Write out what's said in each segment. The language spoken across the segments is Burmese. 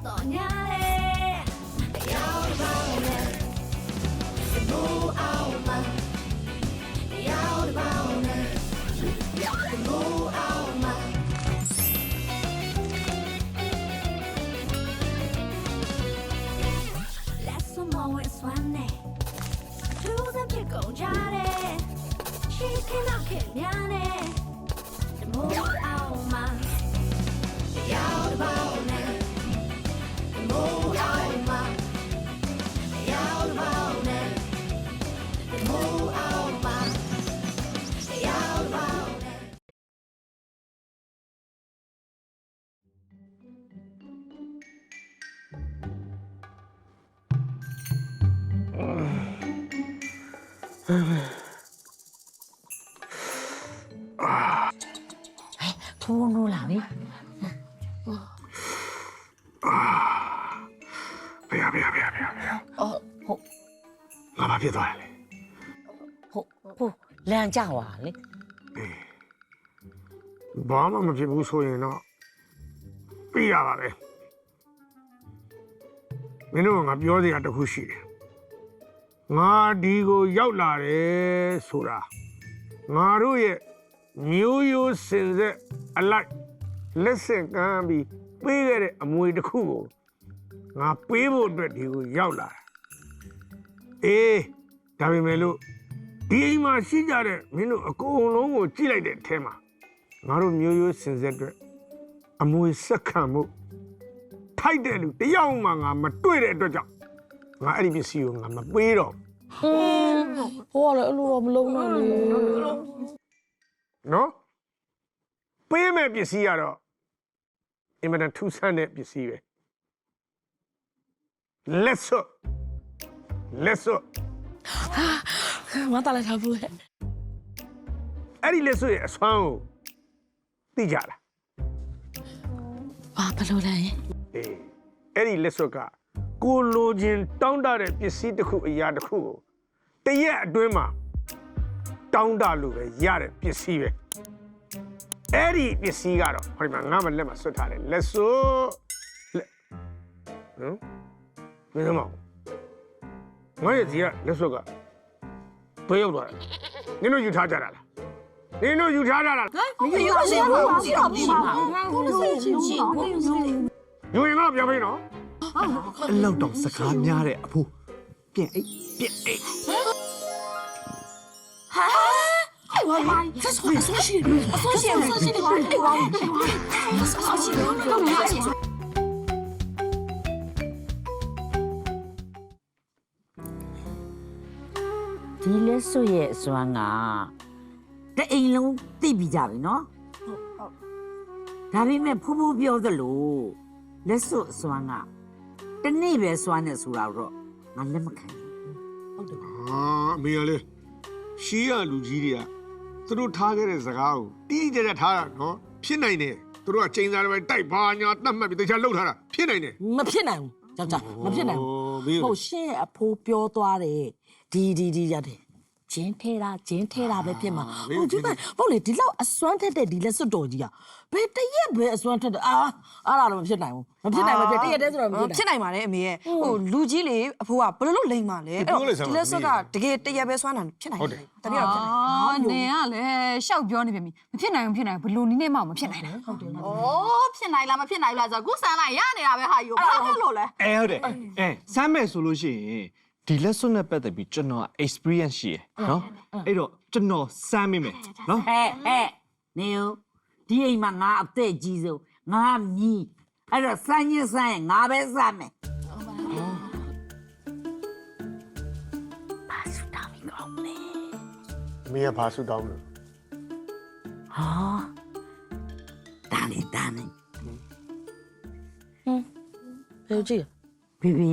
ချင်းချင်းချ ထိုးနိုးလာပြီဖေရဖေရဖေရဖေရဖေရအော်ဟုတ်ငါဘာဖြစ်သွားရလဲဟုတ်ဟုတ်လမ်းကြွာလေဘာမှမဖြစ်ဘူးဆိုရင်တော့ပြရပါပဲမင်းတို့ကငါပြောစရာတစ်ခုရှိတယ် ငါဒီကိုရောက်လာတယ်ဆိုတာငါတို့ရဲ့မျိုးရိုးစင်ဆက်အလိုက်လက်ဆင့်ကမ်းပြီးပေးခဲ့တဲ့အမွေတစ်ခုကိုငါပေးဖို့အတွက်ဒီကိုရောက်လာတာအေးဒါပေမဲ့လို့ဒီအိမ်မှာရှိကြတဲ့မင်းတို့အကုန်လုံးကိုကြည့်လိုက်တဲ့အထဲမှာငါတို့မျိုးရိုးစင်ဆက်အတွက်အမွေဆက်ခံမှုထိုက်တဲ့လူတယောက်မှငါမတွေ့တဲ့အတွက်ကြောင့်ငါအဲ့ဒီပစ္စည်းကိုငါမပေးတော့ ဟင်းဟိုကလည်းအဲ့လိုတော့မလုံးနဲ့လေဘူးနော်ပေးမဲ့ပစ္စည်းကတော့အင်မတန်ထူးဆန်းတဲ့ပစ္စည်းပဲလက်စွပ်လက်စွပ်ငါတလည်းထားဘူးလေအဲ့ဒီလက်စွပ်ရဲ့အစွမ်းကိုသိကြလားဘာဘလို့လဲအေးအဲ့ဒီလက်စွပ်က ကိုလိုချင်တောင်းတတဲ့ပစ္စည်းတစ်ခုအရာတစ်ခုကိုတရက်အတွင်းမှာတောင်းတလို့ပဲရတဲ့ပစ္စည်းပဲအဲ့ဒီပစ္စည်းကတော့ဟိုဒီမှာငါ့မလက်မှာဆွတ်ထားတယ်လက်ဆိုးလက်နော်မင်းမောင်ငါရဲ့ဇီကလက်ဆွတ်ကဘယ်ရောက်သွားလဲနင်တို့ယူထားကြတာလားနင်တို့ယူထားကြတာလားမင်းယူပါစေဘူးကြည့်တော့မင်းပါဘူးကိုလိုချင်ချင်ယူရင်တော့ပြောပြနော် အဲ့လောက်တော့စကားများတဲ့အဖိုးပြန်အိတ်ပြန်အိတ် 这是我说起，我说起，我说起的话，哎哇，我说起，我说起。 ဒီလက်စွပ်ရဲ့အစွမ်းကတအိမ်လုံးသိပြီးကြပြီနော်ဒါပေမဲ့ဖူးဖူးပြောသလိုလက်စွပ်အစွမ်းက တနေ့ပဲစွမ်းနေဆိုတာတော့ငါလက်မခံဘူးဟာအမေရလေရှီးရလူကြီးတွေကသူတို့ထားခဲ့တဲ့စကားကိုတီးကြကြထားတာနော်ဖြစ်နိုင်တယ်သူတို့ကချိန်စားတစ်ပိုင်းတိုက်ပါညာတတ်မှတ်ပြီးတခြားလှုပ်ထားတာဖြစ်နိုင်တယ်မဖြစ်နိုင်ဘူးကြောက်ကြမဖြစ်နိုင်ဘူးမင်းဟုတ်ရှင့်ရဲ့အဖိုးပြောသွားတယ်ဒီဒီဒီရတယ် ဂျင်းထဲတာဂျင်းထဲတာပဲဖြစ်မှာဟုတ်ဒီမဲ့ဟုတ်လေဒီလောက်အစွမ်းထက်တဲ့ဒီလက်စွပ်တော်ကြီးอ่ะဘယ်တရက်ပဲအစွမ်းထက်တဲ့အာအဲ့ဒါတော့မဖြစ်နိုင်ဘူးမဖြစ်နိုင်ဘူးတရက်တည်းဆိုတော့မဖြစ်နိုင်ဖြစ်နိုင်ပါတယ်အမေရဲ့ဟိုလူကြီးလေအဖိုးကဘယ်လိုလုပ်လိမ့်ပါလဲအဲ့တော့ဒီလက်စွပ်ကတကယ်တရက်ပဲဆွမ်းတာဖြစ်နိုင်တယ်တကယ်တော့ဖြစ်နိုင်အော်နေကလည်းရှောက်ပြောနေပြန်ပြီမဖြစ်နိုင်ဘူးဖြစ်နိုင်ဘူးဘလို့နည်းနဲ့မှမဖြစ်နိုင်တာဟုတ်တယ်နော်။အော်ဖြစ်နိုင်လားမဖြစ်နိုင်ဘူးလားဆိုတော့ခုဆန်လိုက်ရနေတာပဲဟာယူဘာဖြစ်လို့လဲအဲဟုတ်တယ်အဲစမ်းမယ်ဆိုလို့ရှိရင် ဒီလက်စွပ်နဲ့ပတ်သက်ပြီးကျွန်တော် experience ရှိရယ်နော်အဲ့တော့ကျွန်တော်စမ်းမိမယ်နော်ဟဲ့ဟဲ့နေဦးဒီအိမ်မှာငါအသက်ကြီးဆုံးငါမြည်အဲ့တော့စမ်းရင်စမ်းရင်ငါပဲစမ်းမယ်ဘာစတာမီကောင်းလဲအမေကဘာဆူတောင်းလို့ဟာတာနေတာနေဘယ်ကြည့်ဘီဘီ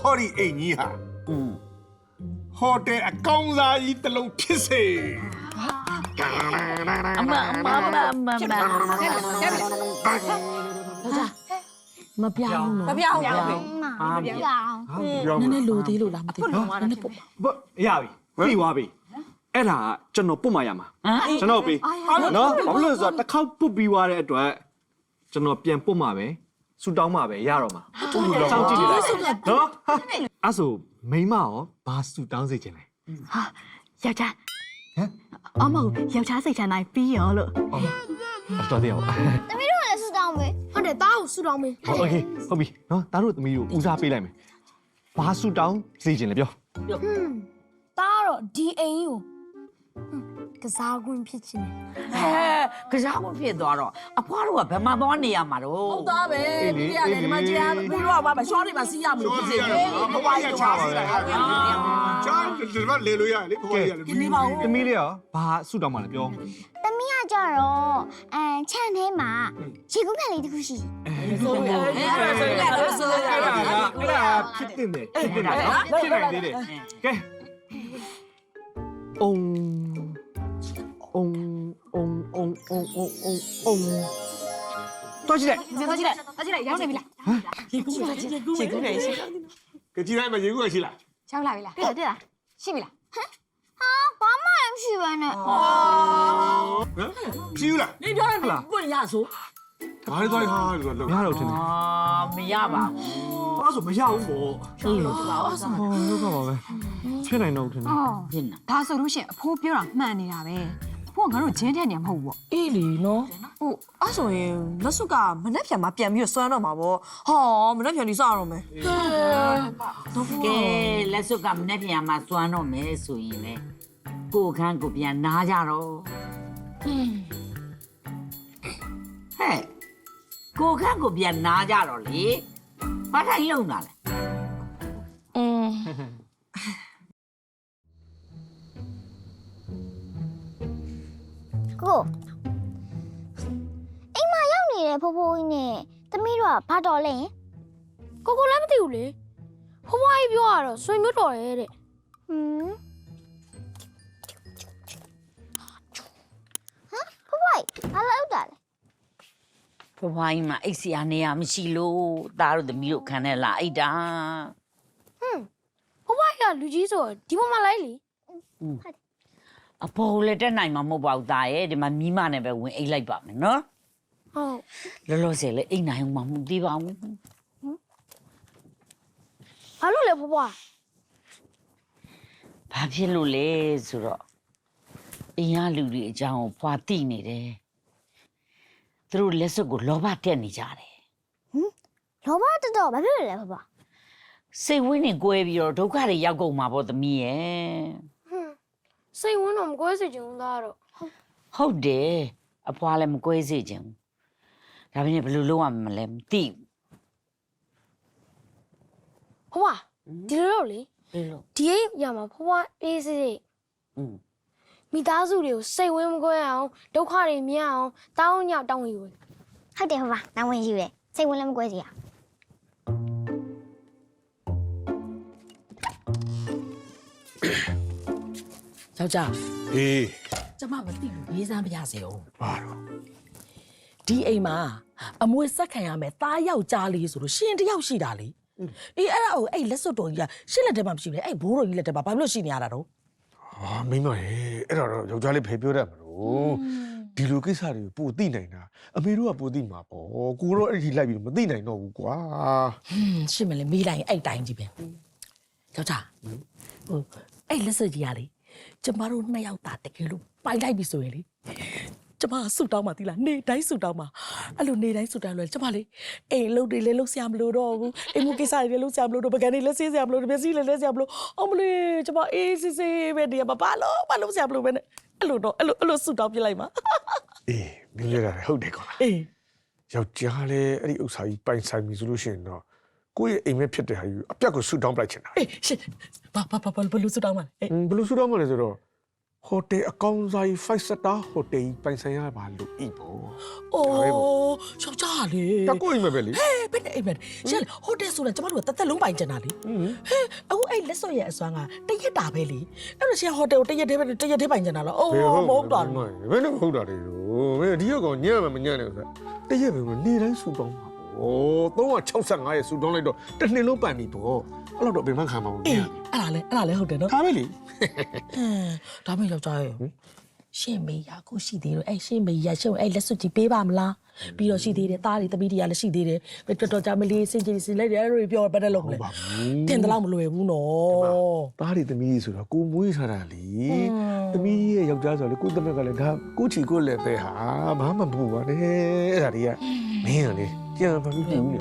ဟောဒီအိမ်ကြီးဟာอืมဟိုတယ်အကောင်စားကြီးတစ်လုံးဖြစ်စေအမအမအမအမအမမပြောင်းဘူးနော်မပြောင်းဘူးဘာမပြပြောင်းပြောနည်းနည်းလိုသေးလို့လားမသိဘူးနော်နည်းနည်းပို့ဘရပြီပြီးသွားပြီအဲ့ဒါကကျွန်တော်ပုတ်မှရမှာဟမ်ကျွန်တော်ပြီးနော်ဘာလို့လဲဆိုတော့တစ်ခေါက်ပုတ်ပြီးသွားတဲ့အတွက်ကျွန်တော်ပြန်ပုတ်မှာပဲ ဆူတောင်းမှာပဲရတော့မှာစောင့်ကြည့်နေလိုက်နော်အဲ့ဆိုမိမရောဘာဆူတောင်းစေချင်လဲ ယောက်ျားအမယောက်ျားစိတ်ချမ်းတိုင်းပြီးရောလို့ အတော်တရား သမီးတို့လည်းဆူတောင်းမယ်ဟုတ်တယ်တားကိုဆူတောင်းမယ် โอเคဟုတ်ပြီနော်သားတို့သမီးတို့ဦးစားပေးလိုက်မယ်ဘာဆူတောင်းစေချင်လဲပြော တားတော့ဒီအိမ်ကို ကစားကွင်းဖြစ်ချင်တယ်ဟဲကစားမဖြစ်သွားတော့အဖွားတို့ကဘယ်မှာသွားနေရမှာတော့ဟုတ်သားပဲဒီကလည်းဒီမှာကြာပြီးတော့ပါမရှော့တွေမှာစီးရမလို့ဖြစ်စေတယ်ဘဝကြီးချပါဘူးချာဒီမှာလေလို့ရလေဟိုရလေဒီနေ့ပါဦးသမီးလေးရောဘာဆူတောင်းမှာလဲပြောသမီးကကြတော့အမ်ချန်ထဲမှာခြေကုပ်ခံလေးတစ်ခုရှိတယ်ဆိုရယ်ဆိုရယ်ဆိုရယ်အဲ့ဒါကအဲ့ဒါဖြစ်တင်တယ်ဖြစ်တင်တယ်နော်ဖြစ်နိုင်သေးတယ်ကဲအုံ အုံအုံအုံအုံအုံအုံအုံတော့ကြည့်လိုက်သွားကြည့်လိုက်သွားကြည့်လိုက်ရောက်နေပြီလားရေကူးရေကူးရေကူးရေကူးကကြီးတိုင်းမှာရေကူးရှိလားရောက်လာပြီလားတွေ့လားတွေ့လားရှိပြီလားဘာမှမရှိပါနဲ့ဟမ်ရှိလားနေပြောရမလားပွင့်ရဆိုဘာလဲသွားဟာလို့လို့မရတော့ထင်တယ်အာမရပါဘူးအဲ့ဆိုမရဘူးပေါ့ဟောလောကပါပဲဖြစ်နိုင်တော့ထင်တယ်အော်ဖြစ်နေဒါဆိုလို့ရှိရင်အဖိုးပြောတာမှန်နေတာပဲ အဖိုးကငါတို့ဂျင်းထဲနေမှာမဟုတ်ဘူးပေါ့အေးလီနော်ဟုတ်အဲ့ဆိုရင်လက်စုကမနှက်ဖြန်မှာပြန်ပြီးတော့စွမ်းတော့မှာပေါ့ဟောမနှက်ဖြန်ဒီစရတော့မယ်ကဲလက်စွပ်ကမနေ့ပြန်မှာစွမ်းတော့မယ်ဆိုရင်လေကိုယ်ခန်းကိုပြန်နားကြတော့ဟဲ့ကိုယ်ခန်းကိုပြန်နားကြတော့လေဘာထိုင်လုံတာလဲอืม ဖိုးဖိုးကြီးနဲ့သမီးတို့ကဘာတော်လဲကိုကိုလည်းမသိဘူးလေဖိုးဖွားကြီးပြောရတော့ဆွေမျိုးတော်ရဲ့တဲ့ဟမ်ဟမ်ဖိုးဖွားကြီးဘာလို့တာလဲဖွားဖွားကြီးမှာအိတ်စီယာနေရမရှိလို့သားတို့သမီးတို့ခံနဲ့လာအိတ်တာဖိုးဖွားကြီးကလူကြီးဆိုတော့ဒီပေါ်မှာလိုက်လေအဖော်လည်းတက်နိုင်မှာမဟုတ်ပါဘူးသားရဲ့ဒီမှာမိမနဲ့ပဲဝင်အိတ်လိုက်ပါမယ်နော် ဟုတ်လောလောဆယ်လေအိတ်နိုင်အောင်မမှုသေးပါဘူးဘာလို့လဲဖိုးဖွားဘာဖြစ်လို့လဲဆိုတော့အင်ရလူတွေအကြောင်းကိုဖွာတိနေတယ်သူတို့လက်စွပ်ကိုလောဘတက်နေကြတယ်လောဘတော်တော်ဘာဖြစ်လို့လဲဖိုးဖွားစိတ်ဝင်းနေကွဲပြီးတော့ဒုက္ခတွေရောက်ကုန်မှာပေါ့သမီးရဲ့ဟွန်းစိတ်ဝန်းတော့မကွဲစေချင်ဘူးသားတော့ဟုတ်တယ်အဖွာလည်းမကွဲစေချင်ဘူး ဒါပေမဲ့ဘယ်လိုလုပ်ရမလဲမသိဘူးဖွားဖွားဒီလိုတော့လေဘယ်လိုဒီအိမ်ရမှာဖွားဖွားအေးစေးစေးอืมမိသားစုတွေကိုစိတ်ဝန်းမကွဲအောင်ဒုက္ခတွေမြင်အောင်တောင်းညတောင်းယူဟုတ်တယ်ဖွားဖွားတောင်းဝင်ယူတယ်စိတ်ဝန်းလည်းမကွဲစေရယောက်ျားအေးကျမမသိဘူးရေးစမ်းပြရစေအောင်ဘာတော့ ဒီအိမ်မှာအမွေဆက်ခံရမယ်တားယောက်ျားလေးဆိုလို့ရှင်တစ်ယောက်ရှိတာလေအေးအဲ့ဒါကိုအဲ့လက်စွပ်တော်ကြီးကရှစ်လက်ထဲမှာမရှိဘူးလေအဲ့ဘိုးတော်ကြီးလက်ထဲမှာဘာလို့ရှိနေရတာတော့ဟာမိမရေအဲ့တော့ယောက်ျားလေးဖေပြောတတ်မလို့ဒီလိုကိစ္စတွေကိုပိုသိနိုင်တာအမေတို့ကပိုသိမှာပေါ့ကိုတော့အဲ့ဒီလိုက်ပြီးမသိနိုင်တော့ဘူးကွာဟွန်းရှစ်မလဲမေးလိုက်ရင်အဲ့တိုင်းကြီးပဲယောက်ျားဟိုအဲ့လက်စွပ်ကြီးကလေကျမတို့နှစ်ယောက်သားတကယ်လို့ပိုင်လိုက်ပြီဆိုရင်လေ ကျမကဆူတောင်းမှသီလားနေတိုင်းဆူတောင်းမှအဲ့လိုနေတိုင်းဆူတောင်းလို့ကျမလေအိမ်လုံးတွေလည်းလုံးဆရာမလို့တော့ဘူးအိမ်မကိစ္စတွေလည်းလုံးဆရာမလို့တော့ပကံတွေလည်းဆေးဆရာမလို့မျက်စိလည်းလည်းဆရာမလို့အမလေးကျမအေးစစ်စစ်ပဲဒီကဘာလို့ဘာလို့ဆရာမလို့ပဲနဲ့အဲ့လိုတော့အဲ့လိုအဲ့လိုဆူတောင်းပြလိုက်မှာအေးမင်းရတာဟုတ်တယ်ကွာအေးယောက်ျားလည်းအဲ့ဒီဥစ္စာကြီးပိုင်ဆိုင်ပြီဆိုလို့ရှိရင်တော့ကိုယ့်ရဲ့အိမ်မက်ဖြစ်တဲ့ဟာကြီးအပြတ်ကိုဆူတောင်းပလိုက်ချင်တာအေးရှင်ဘာဘာဘာဘာဘယ်လိုစတောင်းမလဲအေးอืมဘယ်လိုဆူတောင်းမလဲဆိုတော့ ဟိုတယ်အကောင်စားကြီး5 star ဟိုတယ်ကြီးပိုင်ဆိုင်ရပါလို့ဤပေါ့အိုးယောက်ျားလေတကိုယ့်အိမ်မက်ပဲလေဟဲ့ဘယ်နဲ့အိမ်မက်ရှင်ဟိုတယ်ဆိုတော့ကျမတို့ကတက်တက်လုံးပိုင်ကျင်တာလေဟဲ့အခုအဲ့လက်စွပ်ရဲ့အစွမ်းကတရက်တာပဲလေအဲ့တော့ရှင်ဟိုတယ်ကိုတရက်တည်းပဲတရက်တည်းပိုင်ကျင်တာလားအိုးမဟုတ်တော့ဘယ်နဲ့မဟုတ်တာလေလို့မင်းဒီရောက်ကောင်ညံ့မှမညံ့နဲ့ဥစ္စာတရက်ပဲနေတိုင်းဆူတောင်းပါဘော 365ရဲ့ဆူတောင်းလိုက်တော့တစ်နှစ်လုံးပန်ပြီပေါ့အဲ့တော့တော့ဘယ်မှခံမအောင်အေးအဲ့ဒါလဲအဲ့ဒါလဲဟုတ်တယ်နော်ဒါပဲလေဟမ်ဒါမှယောက်ျားရဲ့ရှင်မေးရကိုရှိသေးလို့အဲ့ရှင်မေးရရှင်ကိုအဲ့လက်စွပ်ကြီးပေးပါမလားပြီးတော့ရှိသေးတယ်သားတွေတပီးတွေကလည်းရှိသေးတယ်ပဲတော်တော်ကြာမလေးစင်ကြီးစီလိုက်တယ်အဲ့လိုတွေပြောဘယ်နဲ့လုပ်မလဲတင်တယ်လို့မလွယ်ဘူးနော်သားတွေသမီးတွေဆိုတော့ကိုမွေးထားတာလေသမီးရဲ့ယောက်ျားဆိုတော့လေကိုသမက်ကလည်းဒါကိုချီကိုလည်းပဲဟာဘာမှမပူပါနဲ့အဲ့ဒါတွေကမင်းကလေ ကြံပါပြီဘူးလေ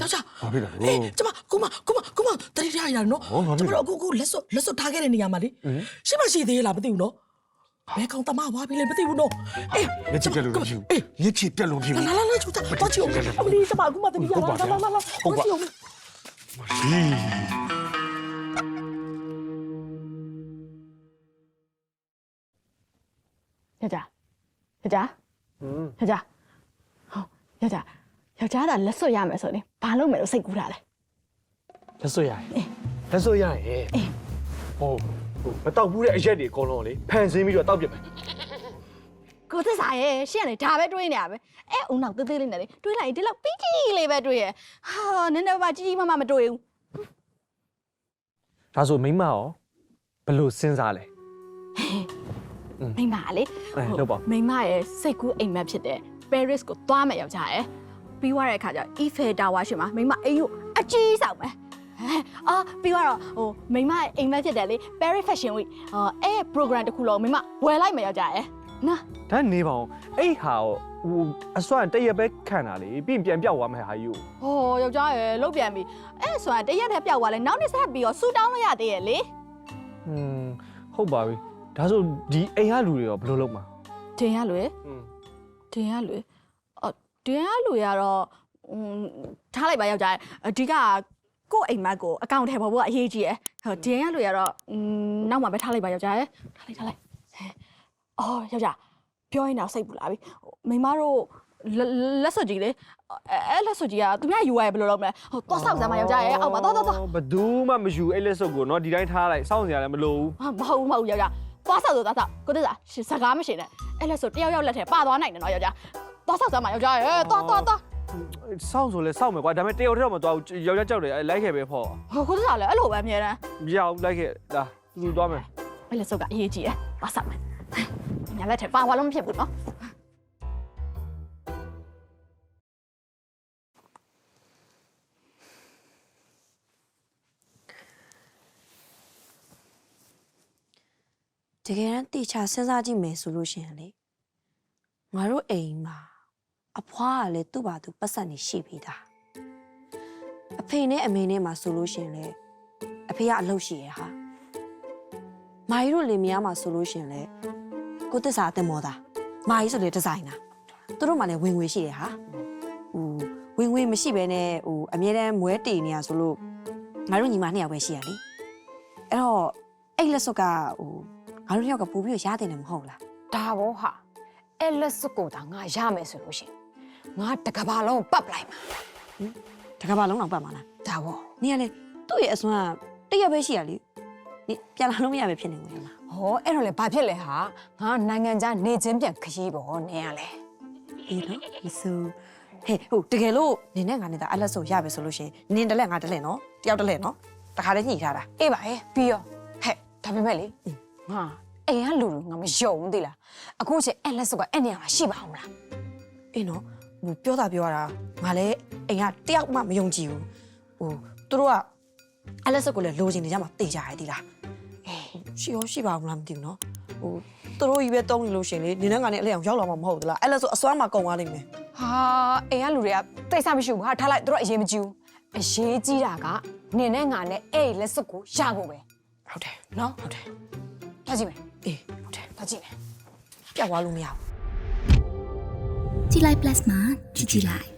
ယောက်ျားဘာဖြစ်လဲဟေးကျမကုမကုမကုမတတိယရနော်ဟောဘာဖြစ်ကျမလဲတို့အခုခုလက်စွပ်လက်စွပ်ထားခဲ့တဲ့နေရာမှာလေရှိမရှိသေးလားမသိဘူးနော်ဘယ်ကောင်တမဝါပြီလဲမသိဘူးနော်အေးမျက်ချစ်ပြက်လို့ဖြစ်အေးမျက်ချစ်ပြက်လို့ဖြစ်လာလာလာချူတာတော့ချီအောင်အမလီကျမအခုမှတတိယလာလာလာလာလာချီအောင်ဟီးယောက်ျားယောက်ျား ယောက်ျားဟုတ်ယောက်ျားယောက်ျားကလက်စွပ်ရမယ်ဆိုရင်ဘာလုပ်မယ်လို့စိတ်ကူးတာလဲလက်စွပ်ရရင်လက်စွပ်ရရင်ဟိုဟိုမတောက်ဘူးတဲ့အရက်တွေအကုန်လုံးလေဖန်ဆင်းပြီးတော့တောက်ပြစ်မယ်ကိုသစ္စာရဲ့ရှင့်ကလေဒါပဲတွေးနေရပဲအဲဦးနောက်သေးသေးလေးနဲ့လေတွေးလိုက်ရင်ဒီလောက်ပီးကြီးလေးပဲတွေးရဟာနည်းနည်းပါကြီးကြီးမမမတွေးဘူးဒါဆိုမိမရောဘယ်လိုစဉ်းစားလဲ မိမကလေအဲလုပ်ပါဦးမိမရဲ့စိတ်ကူးအိမ်မက်ဖြစ်တဲ့ Paris ကိုသွားမယ်ယောက်ျားရဲ့ပြီးသွားတဲ့အခါကျ Eiffel Tower ရှိမှာမိမအိမ်ကိုအကြီးဆောင်မယ်ဟဲ့အာပြီးတော့ဟိုမိမရဲ့အိမ်မက်ဖြစ်တယ်လေ Paris Fashion Week ဟောအဲ program တစ်ခုလုံးမိမဝယ်လိုက်မယ်ယောက်ျားရဲ့နော်ဒါနေပါအောင်အဲ့ဟာကိုဟိုအစွမ်းတရက်ပဲခံတာလေပြီးရင်ပြန်ပြောက်သွားမယ်ဟာယူဟောယောက်ျားရဲ့လုတ်ပြန်ပြီအဲဆိုတာတရက်တည်းပျောက်သွားလဲနောက်နေ့ဆက်ပြီးတော့ဆူတောင်းလို့ရသေးရဲ့လေอืมဟုတ်ပါပြီ ဒါဆိုဒီအိမ်ကလူတွေရောဘယ်လိုလုပ်မှာ တင်ရလွယ် อืม တင်ရလွယ်အော်တင်ရလွယ်ကတော့อืมထားလိုက်ပါယောက်ျားရဲ့အဓိကကို့အိမ်မက်ကိုအကောင့်ထဲပေါ်ဖို့ကအရေးကြီးရယ်ဟောတင်ရလွယ်ကတော့อืมနောက်မှပဲထားလိုက်ပါယောက်ျားရဲ့ထားလိုက်ထားလိုက်ဟဲ့အော်ယောက်ျားပြောရင်တော့စိတ်ပူလာပြီဟိုမိန်းမတို့လက်လက်စွပ်ကြီးလေအဲအဲလက်စွပ်ကြီးကသူများယူရဘယ်လိုလုပ်မလဲဟိုတော့ဆောက်စမ်းမယောက်ျားရဲ့အောက်မှာတော့တော့တော့ ဘယ်သူမှမယူအဲ့လက်စုပ်ကိုเนาะဒီတိုင်းထားလိုက်စောင့်စရာလည်းမလိုဘူး ဟာမဟုတ်ဘူးမဟုတ်ဘူးယောက်ျား သွားဆောက်ဆိုသွားဆောက်ကိုတစ္စာရှင်စကားမရှိနဲ့အဲ့လက်ဆိုတယောက်ယောက်လက်ထဲပါသွားနိုင်တယ်နော်ယောက်ျားသွားဆောက်စမ်းမယောက်ျားရဲ့သွားသွားသွားစောင့်ဆိုလဲစောင့်မယ်ကွာဒါပေမဲ့တယောက်တည်းတော့မသွားဘူးယောက်ျားကြောက်တယ်အဲ့လိုက်ခဲ့ပဲဖော်ဟိုကိုတစ္စာလည်းအဲ့လိုပဲအမြဲတမ်းမရဘူးလိုက်ခဲ့လာသူသူသွားမယ်အဲ့လက်ဆိုကအရေးကြီးတယ်သွားဆောက်မယ်ညာလက်ထဲပါသွားလို့မဖြစ်ဘူးနော် တကယ်တမ်းတေချာစဉ်းစားကြည့်မယ်ဆိုလို့ရှိရင်လေငါတို့အိမ်မှာ အဖွားကလည်းသူ့ဘာသူပတ်ဆက်နေရှိပြီးသားအဖေနဲ့အမေနဲ့မှာဆိုလို့ရှိရင်လေအဖေကအလုပ်ရှိရဟာမာရီတို့လင်မယားမှာဆိုလို့ရှိရင်လေကိုတစ္ဆာအတင်မောတာမာရီဆိုလေဒီဇိုင်နာသူတို့မှလည်းဝင်ငွေရှိတယ်ဟာဟိုဝင်ငွေမရှိဘဲနဲ့ဟိုအမြဲတမ်းမွဲတေနေရဆိုလို့ငါတို့ညီမနှစ်ယောက်ပဲရှိရလေအဲ့တော့အဲ့လက်စွပ်ကဟို ငါတို့တယောက်ကပို့ပြီးတော့ရားတယ်လည်းမဟုတ်လားဒါဘောဟာအဲ့လက်စကိုတာငါရမယ်ဆိုလို့ရှရင်ငါတကဘာလုံးပတ်ပလိုက်မှာတကဘာလုံးတော့ပတ်မှာလားဒါဘောနင်ကလေသူ့ရဲ့အစွမ်းကတရက်ပဲရှိရလေနင်ပြန်လာလို့မရပဲဖြစ်နေဝင်လားဟောအဲ့တော့လေဘာဖြစ်လဲဟာငါနိုင်ငံခြားနေချင်းပြန်ခရီးပေါ့နင်ကလေအေးနော်ဒီဆိုဟဲ့ဟိုတကယ်လို့နင်နဲ့ငါနဲ့တာအလက်ဆိုရပဲဆိုလို့ရှရင်နင်တလက်ငါတလက်နော်တယောက်တလက်နော်တခါတည်းညှိထားတာအေးပါရဲ့ပြီးရောဟဲ့ဒါပေမဲ့လေ ငါအိမ်ကလူလူငါမယုံဘူးသိလားအခုချိန်အဲ့လက်စကအဲ့နေရာမှာရှိပါအောင်မလားအေးနော်ဟိုပြောတာပြောရတာငါလည်းအိမ်ကတယောက်မှမယုံကြည်ဘူးဟိုသူတို့ကအလက်စကိုလည်းလိုချင်နေကြမှာတေးကြရည်ဒီလားအေးရှိရောရှိပါအောင်လားမသိဘူးနော်ဟိုသူတို့ကြီးပဲတုံးနေလို့ရှရင်လေနင်နဲ့ငါနဲ့အလဲအောင်ရောက်လာမှာမဟုတ်ဘူးလားအဲ့လက်ဆိုအစွမ်းမှာကုန်သွားလိမ့်မယ်ဟာအိမ်ကလူတွေကတိတ်ဆမရှိဘူးဟာထားလိုက်တို့ကအရေးမကြီးဘူးအရေးကြီးတာကနင်နဲ့ငါနဲ့အဲ့လက်စကိုရဖို့ပဲဟုတ်တယ်နော်ဟုတ်တယ် သွားကြည့်မယ်အေးဟုတ်တယ်သွားကြည့်မယ်ပျောက်သွားလို့မရဘူးကြည့်လိုက် plasma ကြည့်ကြည့်လိုက်